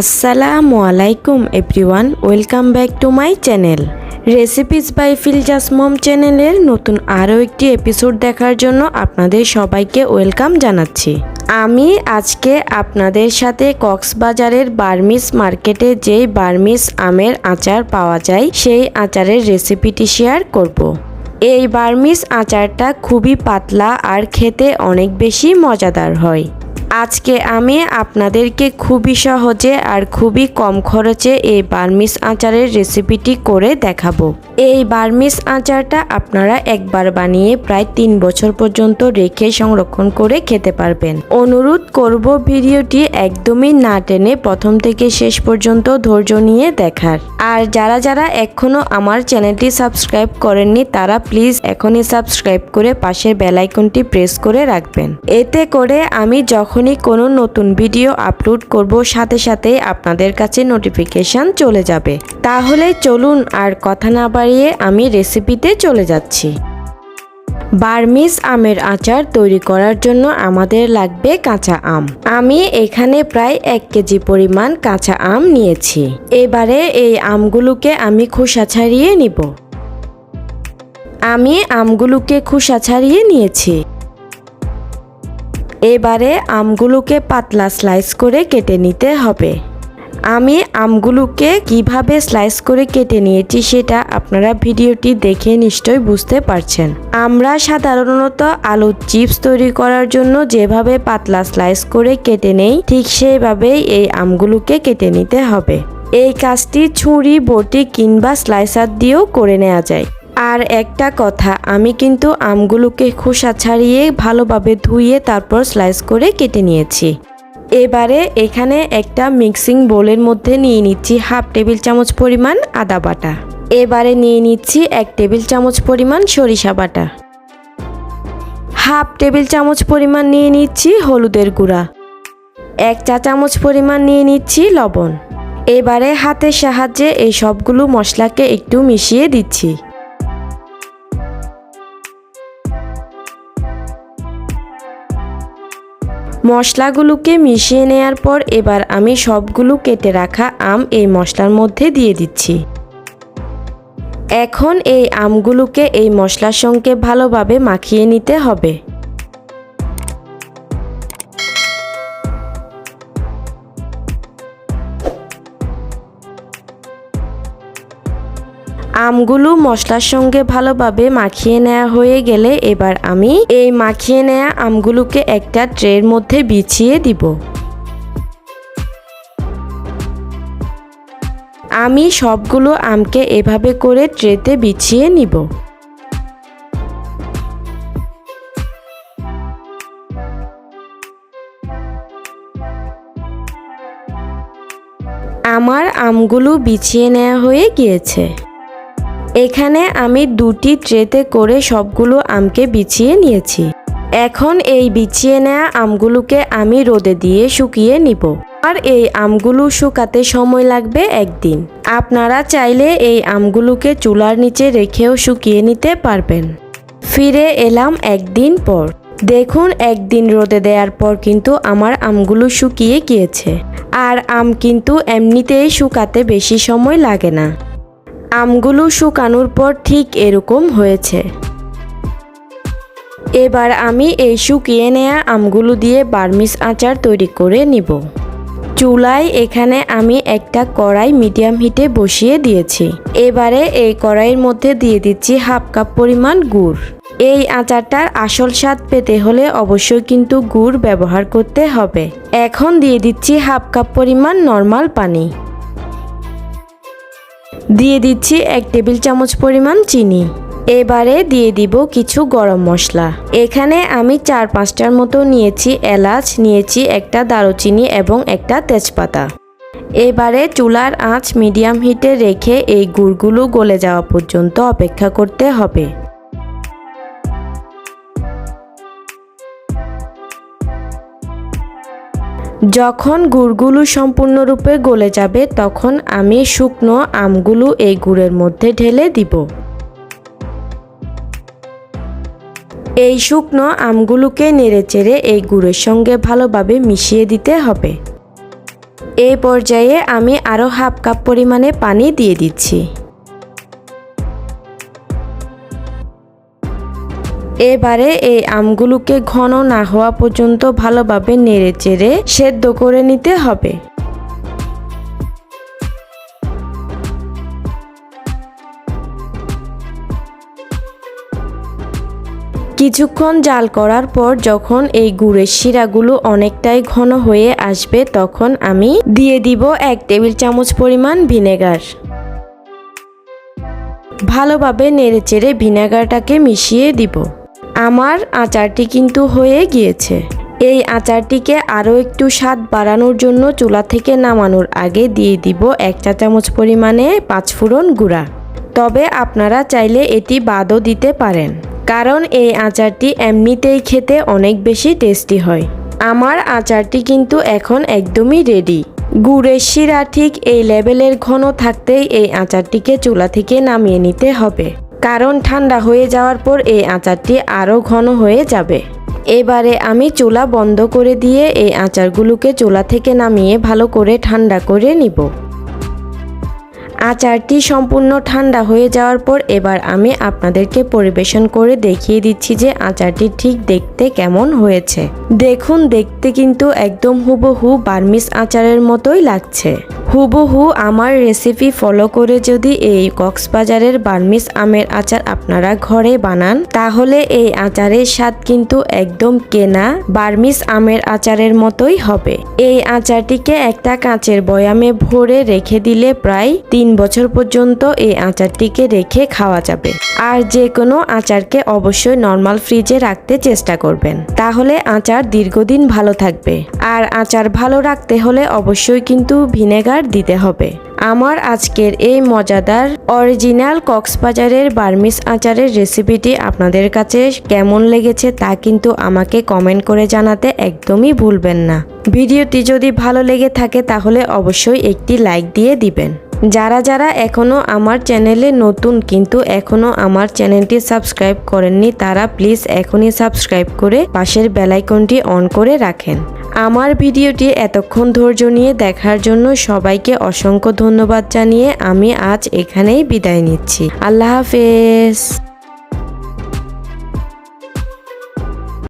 আসসালামু আলাইকুম everyone welcome back to my channel recipes by Filza's mom চ্যানেলের নতুন আরও একটি এপিসোড দেখার জন্য আপনাদের সবাইকে ওয়েলকাম জানাচ্ছি। আমি আজকে আপনাদের সাথে কক্সবাজারের বার্মিস মার্কেটে যেই বার্মিস আমের আচার পাওয়া যায়, সেই আচারের রেসিপিটি শেয়ার করব। এই বার্মিস আচারটা খুবই পাতলা আর খেতে অনেক বেশি মজাদার হয়। আজকে আমি আপনাদেরকে খুবই সহজে আর খুবই কম খরচে এই বার্মিস আচারের রেসিপিটি করে দেখাবো। এই বার্মিস আচারটা আপনারা একবার বানিয়ে প্রায় তিন বছর পর্যন্ত রেখে সংরক্ষণ করে খেতে পারবেন। অনুরোধ করব ভিডিওটি একদমই না টেনে প্রথম থেকে শেষ পর্যন্ত ধৈর্য নিয়ে দেখার। আর যারা যারা এখনও আমার চ্যানেলটি সাবস্ক্রাইব করেননি, তারা প্লিজ এখনই সাবস্ক্রাইব করে পাশের বেলাইকনটি প্রেস করে রাখবেন। এতে করে আমি যখনই কোনো নতুন ভিডিও আপলোড করব, সাথে সাথে আপনাদের কাছে নোটিফিকেশান চলে যাবে। তাহলে চলুন আর কথা না বাড়িয়ে আমি রেসিপিতে চলে যাচ্ছি। বার্মিস আমের আচার তৈরি করার জন্য আমাদের লাগবে কাঁচা আম। আমি এখানে প্রায় এক কেজি পরিমাণ কাঁচা আম নিয়েছি। এবারে এই আমগুলোকে আমি খোসা ছাড়িয়ে নিব। আমি আমগুলোকে খোসা ছাড়িয়ে নিয়েছি। এবারে আমগুলোকে পাতলা স্লাইস করে কেটে নিতে হবে। আমি আমগুলোকে কীভাবে স্লাইস করে কেটে নিয়েছি সেটা আপনারা ভিডিওটি দেখে নিশ্চয়ই বুঝতে পারছেন। আমরা সাধারণত আলুর চিপস তৈরি করার জন্য যেভাবে পাতলা স্লাইস করে কেটে নেই, ঠিক সেইভাবেই এই আমগুলোকে কেটে নিতে হবে। এই কাজটি ছুরি, বটি কিংবা স্লাইসার দিয়েও করে নেওয়া যায়। আর একটা কথা, আমি কিন্তু আমগুলোকে খোসা ছাড়িয়ে ভালোভাবে ধুয়ে তারপর স্লাইস করে কেটে নিয়েছি। এবারে এখানে একটা মিক্সিং বোলের মধ্যে নিয়ে নিচ্ছি হাফ টেবিল চামচ পরিমাণ আদা বাটা। এবারে নিয়ে নিচ্ছি এক টেবিল চামচ পরিমাণ সরিষা বাটা। হাফ টেবিল চামচ পরিমাণ নিয়ে নিচ্ছি হলুদের গুঁড়া। এক চা চামচ পরিমাণ নিয়ে নিচ্ছি লবণ। এবারে হাতের সাহায্যে এই সবগুলো মশলাকে একটু মিশিয়ে দিচ্ছি। মশলাগুলোকে মিশিয়ে নেয়ার পর এবার আমি সবগুলো কেটে রাখা আম এই মশলার মধ্যে দিয়ে দিচ্ছি। এখন এই আমগুলোকে এই মশলার সঙ্গে ভালোভাবে মাখিয়ে নিতে হবে। আমগুলো মশলার সঙ্গে ভালোভাবে মাখিয়ে নেওয়া হয়ে গেলে এবার আমি এই মাখিয়ে নেওয়া আমগুলোকে একটা ট্রের মধ্যে বিছিয়ে দিব। আমি সবগুলো আমকে এভাবে করে ট্রেতে বিছিয়ে নিব। আমার আমগুলো বিছিয়ে নেওয়া হয়ে গিয়েছে। এখানে আমি দুটি ট্রেতে করে সবগুলো আমকে বিছিয়ে নিয়েছি। এখন এই বিছিয়ে নেওয়া আমগুলোকে আমি রোদে দিয়ে শুকিয়ে নিব। আর এই আমগুলো শুকাতে সময় লাগবে একদিন। আপনারা চাইলে এই আমগুলোকে চুলার নিচে রেখেও শুকিয়ে নিতে পারবেন। ফিরে এলাম একদিন পর। দেখুন, একদিন রোদে দেওয়ার পর কিন্তু আমার আমগুলো শুকিয়ে গিয়েছে। আর আম কিন্তু এমনিতেই শুকাতে বেশি সময় লাগে না। আমগুলো শুকানোর পর ঠিক এরকম হয়েছে। এবার আমি এই শুকিয়ে নেয়া আমগুলো দিয়ে বার্মিস আচার তৈরি করে নিব। চুলায় এখানে আমি একটা কড়াই মিডিয়াম হিটে বসিয়ে দিয়েছি। এবারে এই কড়াইয়ের মধ্যে দিয়ে দিচ্ছি হাফ কাপ পরিমাণ গুড়। এই আচারটার আসল স্বাদ পেতে হলে অবশ্যই কিন্তু গুড় ব্যবহার করতে হবে। এখন দিয়ে দিচ্ছি হাফ কাপ পরিমাণ নর্মাল পানি। দিয়ে দিচ্ছি এক টেবিল চামচ পরিমাণ চিনি। এবারে দিয়ে দিব কিছু গরম মশলা। এখানে আমি চার পাঁচটার মতো নিয়েছি এলাচ, নিয়েছি একটা দারুচিনি এবং একটা তেজপাতা। এবারে চুলার আঁচ মিডিয়াম হিটে রেখে এই গুড়গুলো গলে যাওয়া পর্যন্ত অপেক্ষা করতে হবে। যখন গুড়গুলো সম্পূর্ণরূপে গলে যাবে, তখন আমি শুকনো আমগুলো এই গুড়ের মধ্যে ঢেলে দিব। এই শুকনো আমগুলোকে নেড়েচেড়ে এই গুড়ের সঙ্গে ভালোভাবে মিশিয়ে দিতে হবে। এই পর্যায়ে আমি আরও হাফ কাপ পরিমাণে পানি দিয়ে দিচ্ছি। এবারে এই আমগুলোকে ঘন না হওয়া পর্যন্ত ভালোভাবে নেড়ে চেড়ে সেদ্ধ করে নিতে হবে। কিছুক্ষণ জাল করার পর যখন এই গুড়ের শিরাগুলো অনেকটাই ঘন হয়ে আসবে, তখন আমি দিয়ে দিব এক টেবিল চামচ পরিমাণ ভিনেগার। ভালোভাবে নেড়েচেড়ে ভিনেগারটাকে মিশিয়ে দিব। আমার আচারটি কিন্তু হয়ে গিয়েছে। এই আচারটিকে আরও একটু স্বাদ বাড়ানোর জন্য চুলা থেকে নামানোর আগে দিয়ে দিব এক চা চামচ পরিমাণে পাঁচফোড়ন গুঁড়া। তবে আপনারা চাইলে এটি বাদও দিতে পারেন, কারণ এই আচারটি এমনিতেই খেতে অনেক বেশি টেস্টি হয়। আমার আচারটি কিন্তু এখন একদমই রেডি। গুড়ের শিরা ঠিক এই লেভেলের ঘন থাকতেই এই আচারটিকে চুলা থেকে নামিয়ে নিতে হবে। কারণ ঠান্ডা হয়ে যাওয়ার পর এই আচারটি আরও ঘন হয়ে যাবে। এবারে আমি চুলা বন্ধ করে দিয়ে এই আচারগুলোকে চুলা থেকে নামিয়ে ভালো করে ঠান্ডা করে নিব। আচারটি সম্পূর্ণ ঠান্ডা হয়ে যাওয়ার পর এবার আমি আপনাদেরকে পরিবেশন করে দেখিয়ে দিচ্ছি যে আচারটি ঠিক দেখতে কেমন হয়েছে। দেখুন, দেখতে কিন্তু একদম হুবহু বার্মিস আচারের মতোই লাগছে। হুবহু আমার রেসিপি ফলো করে যদি এই কক্সবাজারের বার্মিস আমের আচার আপনারা ঘরে বানান, তাহলে এই আচারের স্বাদ কিন্তু একদম কেনা বার্মিস আমের আচারের মতোই হবে। এই আচারটিকে একটা কাঁচের বয়ামে ভরে রেখে দিলে প্রায় তিন বছর পর্যন্ত এই আচারটিকে রেখে খাওয়া যাবে। আর যে কোনো আচারকে অবশ্যই নর্মাল ফ্রিজে রাখতে চেষ্টা করবেন। তাহলে আচার দীর্ঘদিন ভালো থাকবে। আর আচার ভালো রাখতে হলে অবশ্যই কিন্তু ভিনেগার দিতে হবে। আমার আজকের এই মজাদার অরিজিনাল কক্সবাজারের বার্মিস আচারের রেসিপিটি আপনাদের কাছে কেমন লেগেছে তা কিন্তু আমাকে কমেন্ট করে জানাতে একদমই ভুলবেন না। ভিডিওটি যদি ভালো লেগে থাকে তাহলে অবশ্যই একটি লাইক দিয়ে দিবেন। যারা যারা এখনও আমার চ্যানেলে নতুন কিন্তু এখনও আমার চ্যানেলটি সাবস্ক্রাইব করেননি, তারা প্লিজ এখনই সাবস্ক্রাইব করে পাশের বেলাইকনটি অন করে রাখেন। আমার ভিডিওটি এতক্ষণ ধৈর্য নিয়ে দেখার জন্য সবাইকে অসংখ্য ধন্যবাদ জানিয়ে আমি আজ এখানেই বিদায় নিচ্ছি। আল্লাহ হাফেজ।